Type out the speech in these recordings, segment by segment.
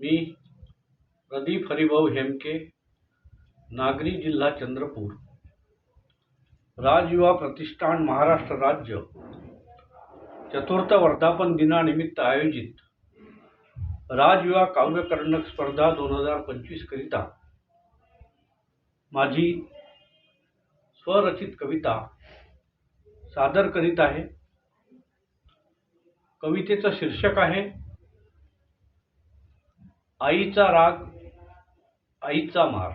मी प्रदीप हरिभाऊ हेमके नागरी जिल्हा चंद्रपूर. राजयुवा प्रतिष्ठान महाराष्ट्र राज्य. चतुर्थ वर्धापन दिनानिमित्त आयोजित राजयुवा काव्यकर्णक स्पर्धा दोन हजार पंचवीसकरिता माझी स्वरचित कविता सादर करीत आहे. कवितेचं शीर्षक आहे आईचा राग आईचा मार.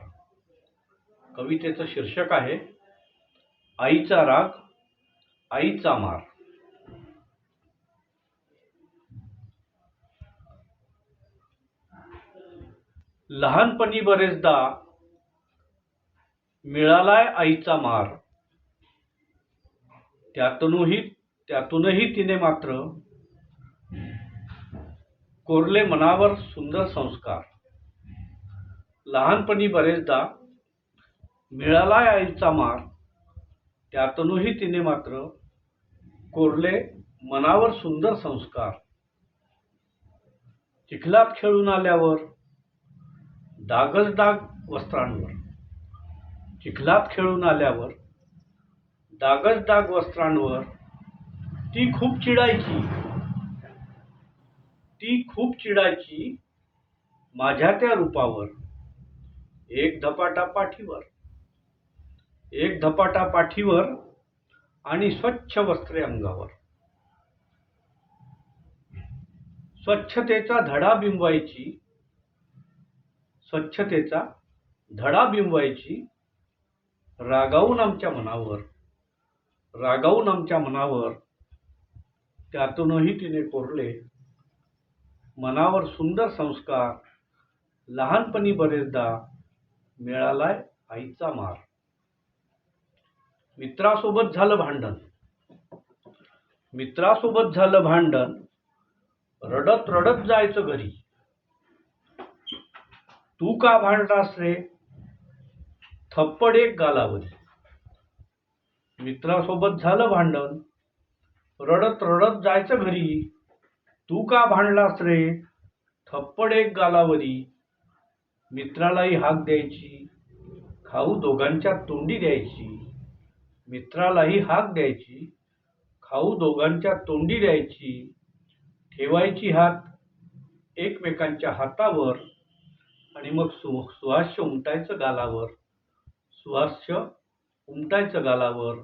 कवितेचं शीर्षक आहे आईचा राग आईचा मार. लहानपणी बरेचदा मिळालाय आईचा मार. त्यातूनही त्यातूनही तिने मात्र कोरले मनावर सुंदर संस्कार. लहानपणी बरेचदा मिळालाय आईचा मार त्यातूनही तिने मात्र कोरले मनावर सुंदर संस्कार. चिखलात खेळून आल्यावर डागच डाग वस्त्रांवर. चिखलात खेळून आल्यावर डागच डाग वस्त्रांवर ती खूप चिडायची. ती खूप चिडायची माझ्या त्या रूपावर. एक धपाटा पाठीवर. एक धपाटा पाठीवर आणि स्वच्छ वस्त्रे अंगावर. स्वच्छतेचा धडा बिंबवायची स्वच्छतेचा धडा बिंबवायची रागावून आमच्या मनावर रागावून आमच्या मनावर त्यातूनही तिने कोरले. मनावर सुंदर संस्कार लहानपणी बरेचदा मिळालाय आईचा मार. मित्रासोबत झालं भांडण. मित्रासोबत झालं भांडण रडत रडत जायचं घरी. तू का भांडतास रे? थप्पड एक गालावरी मित्रासोबत झालं भांडण रडत रडत जायचं घरी. तू का भांडलास रे? थप्पड एक गालावरी. मित्रालाही हाक द्यायची. खाऊ दोघांच्या तोंडी द्यायची. मित्रालाही हाक द्यायची. खाऊ दोघांच्या तोंडी द्यायची. ठेवायची हात एकमेकांच्या हातावर आणि मग सु सुहास्य उमटायचं गालावर. सुहास्य उमटायचं गालावर.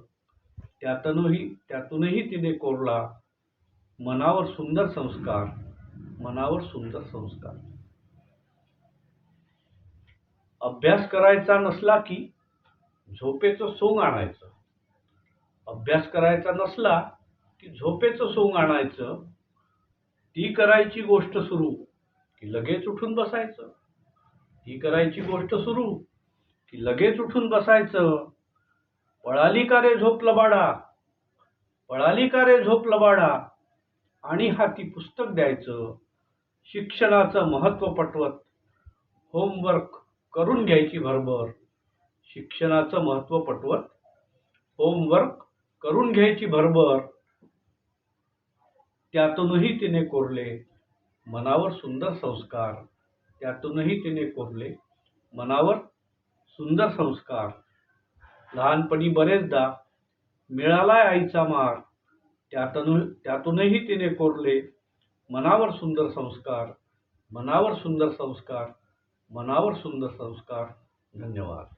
त्यातूनही त्यातूनही तिने कोरला. मनावर सुंदर संस्कार मनावर सुंदर संस्कार. अभ्यास करायचा नसला की झोपेचं सोंग आणायचं. अभ्यास करायचा नसला की झोपेचं सोंग आणायचं. ती करायची गोष्ट सुरू की लगेच उठून बसायचं. ती करायची गोष्ट सुरू की लगेच उठून बसायचं. पळाली का रे झोप लबाडा? पळाली का रे झोप लबाडा? आणि हाती पुस्तक द्यायचं शिक्षणाचं महत्त्व पटवत होमवर्क करून घ्यायची भरभर शिक्षणाचं महत्त्व पटवत होमवर्क करून घ्यायची भरभर त्यातूनही तिने कोरले मनावर सुंदर संस्कार त्यातूनही तिने कोरले मनावर सुंदर संस्कार. लहानपणी बरेचदा मिळालाय आईचा मार त्यातून त्यातूनही तिने कोरले मनावर सुंदर संस्कार मनावर सुंदर संस्कार मनावर सुंदर संस्कार. धन्यवाद.